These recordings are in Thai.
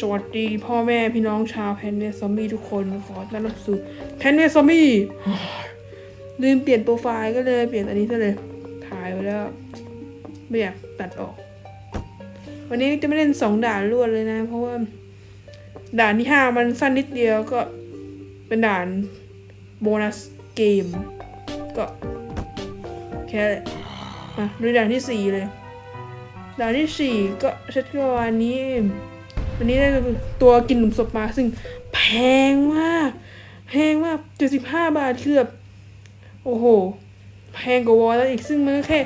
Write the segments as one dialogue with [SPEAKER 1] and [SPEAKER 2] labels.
[SPEAKER 1] สวัสดีพ่อแม่พี่น้องชาวแพนเนสซอมบี้ทุกคนขอต้อนรับสู่แพนเนสซอมบี้ลืมเปลี่ยนโปรไฟล์ก็เลยเปลี่ยนอันนี้ซะเลย ถ่ายไว้แล้ว ไม่อยากตัดออก วันนี้จะไม่เล่นสองด่านรวดเลยนะ เพราะว่า ด่านที่ห้ามันสั้นนิดเดียวก็เป็นด่านโบนัสเกม ก็แค่นั้นแหละอะดูด่านที่สี่เลย ด่านที่สี่ก็เซตกวันนี้ วันนี้ได้ตัวกินหลุมศพมาซึ่งแพงมากแพงมากเจ็ดสิบห้าบาทคือแบบโอ้โห แพงกว่าวอลแล้วอีกซึ่งมันก็แค่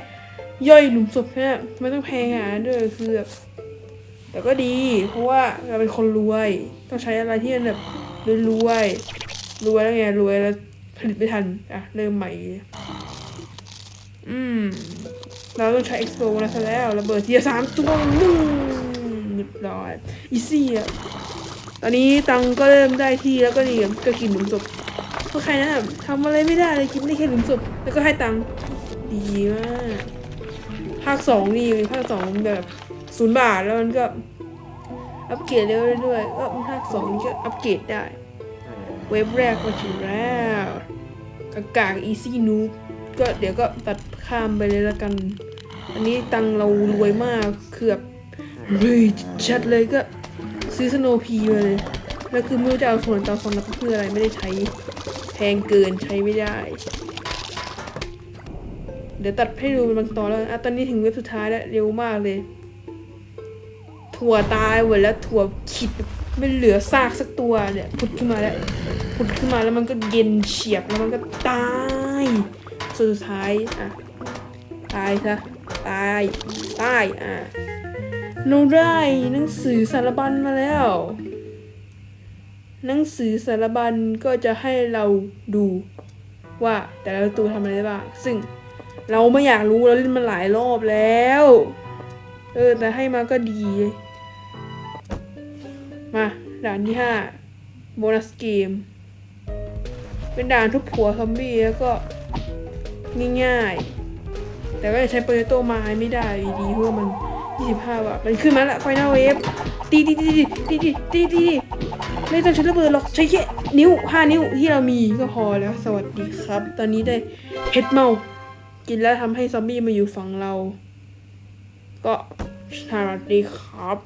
[SPEAKER 1] ย่อยหลุมศพเนี่ยไม่ต้องแพงอะด้วยคือแบบแต่ก็ดีเพราะว่าเราเป็นคนรวย ต้องใช้อะไรที่มันแบบรวยๆรวยแล้วไงรวยแล้วผลิตไม่ทันอะเริ่มใหม่ อืม เราต้องใช้ expo แล้วซะแล้วระเบิดทีละสามตัวนึ่ง เรียบร้อยอีซี่อะตอนนี้ตังก็เริ่มได้ที่แล้วก็นี่ก็กินหลุมศพเพราะใครนะทำอะไรไม่ได้เลยกินได้แค่หลุมศพแล้วก็ให้ตังดีมากภาคสองนี่ภาคสองแบบศูนย์บาทแล้วมันก็อัปเกรดเรื่อยๆด้วยก็ภาคสองก็อัปเกรดได้ เว็บแรกมาถึงแล้วกากากอีซี่นูบก็เดี๋ยวก็ตัดข้ามไปเลยละกัน อันนี้ตังเรารวยมากคือบ รวยชัดเลยก็ซื้อสโนพีมาเลย แล้วคือไม่รู้จะเอาส่วนต่อสำหรับเพื่ออะไรไม่ได้ใช้ แพงเกินใช้ไม่ได้ เดี๋ยวตัดให้ดูเป็นบางตอนแล้วอะตอนนี้ถึงเว็บสุดท้ายแล้วเร็วมากเลย ถั่วตายหมดแล้วถั่วขิดไม่เหลือซากสักตัวเนี่ยพุดขึ้นมาแล้วพุดขึ้นมาแล้วมันก็เย็นเฉียบแล้วมันก็ตายสุดท้ายอะตายซะตายตายอะ เราได้หนังสือสารบัญมาแล้ว หนังสือสารบัญก็จะให้เราดูว่าแต่ละตัวทำอะไรได้บ้าง ซึ่งเราไม่อยากรู้เราเล่นมาหลายรอบแล้ว เออ แต่ให้มาก็ดี มาด่านที่ห้าโบนัสเกม เป็นด่านทุบหัวซอมบี้แล้วก็ง่ายๆ แต่ก็จะใช้โปรเตโต้ไม้ไม่ได้ดีเพราะมัน 25บาทมันขึ้นมาละไฟนอลเวฟตีตีตีตีตีตีตีไม่ต้องใช้ระเบิดหรอกใช้แค่นิ้ว 5 นิ้วที่เรามีก็พอแล้ว สวัสดีครับ ตอนนี้ได้เห็ดเมา กินแล้วทำให้ซอมบี้มาอยู่ฝั่งเรา ก็สวัสดีครับ